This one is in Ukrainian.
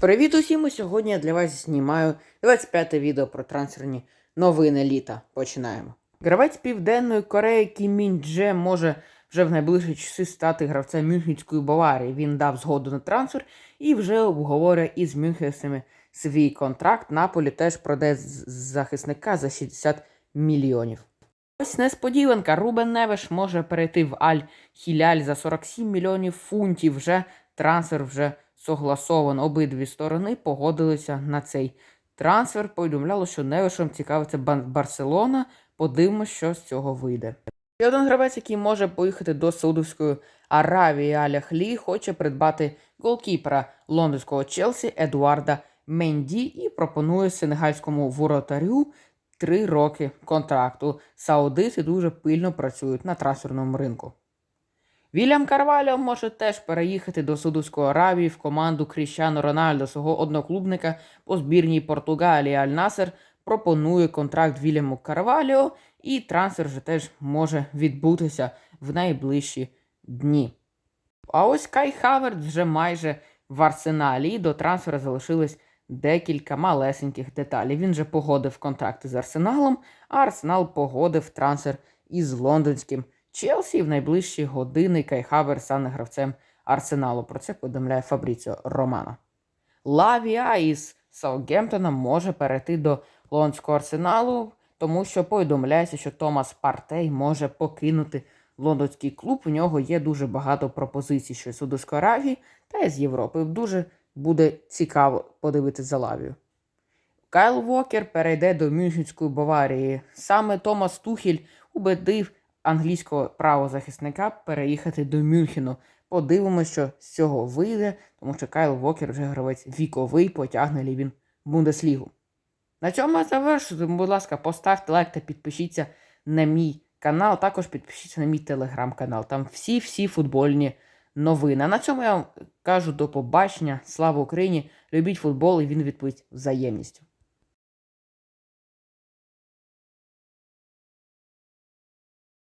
Привіт усім! Сьогодні я для вас знімаю 25 відео про трансферні новини літа. Починаємо. Гравець Південної Кореї Кім Мін Дже може вже в найближчі часи стати гравцем Мюнхенської Баварії. Він дав згоду на трансфер і вже обговорює із Мюнхенцями свій контракт. Наполі теж проде з- захисника за 60 мільйонів. Ось несподіванка. Рубен Невеш може перейти в Аль Хіляль за 47 мільйонів фунтів. Вже трансфер вже согласовано. Обидві сторони погодилися на цей трансфер. Повідомляло, що Невешем цікавиться Барселона. Подивимось, що з цього вийде. І один гравець, який може поїхати до Саудовської Аравії Аля Хлі, хоче придбати голкіпера лондонського Челсі Едуарда Менді і пропонує сенегальському воротарю три роки контракту. Саудити дуже пильно працюють на трансферному ринку. Вільям Карваліо може теж переїхати до Саудовської Аравії в команду Кріщано Рональдо, свого одноклубника по збірній Португалії Аль Насер пропонує контракт Вільяму Карваліо, і трансфер вже теж може відбутися в найближчі дні. А ось Кай Хаверт вже майже в арсеналі. І до трансфера залишилось декілька малесеньких деталей. Він же погодив контракти з Арсеналом, а Арсенал погодив трансфер із лондонським Челсі. В найближчі години Кай Хаверт стане гравцем Арсеналу. Про це повідомляє Фабріціо Романо. Лавія із Саутгемптона може перейти до лондонського арсеналу, тому що повідомляється, що Томас Партей може покинути лондонський клуб. У нього є дуже багато пропозицій що з Саудовської Аравії та з Європи. Дуже буде цікаво подивитися за лавію. Кайл Вокер перейде до Мюнхенської Баварії. Саме Томас Тухіль убедив англійського правозахисника переїхати до Мюнхену. Подивимося, що з цього вийде, тому що Кайл Вокер вже гравець віковий, потягне лі він Бундеслігу. На цьому я завершую. Будь ласка, поставте лайк та підпишіться на мій канал. Також підпишіться на мій телеграм-канал. Там всі-всі футбольні новини. А на цьому я вам кажу до побачення. Слава Україні! Любіть футбол і він відповідь взаємністю.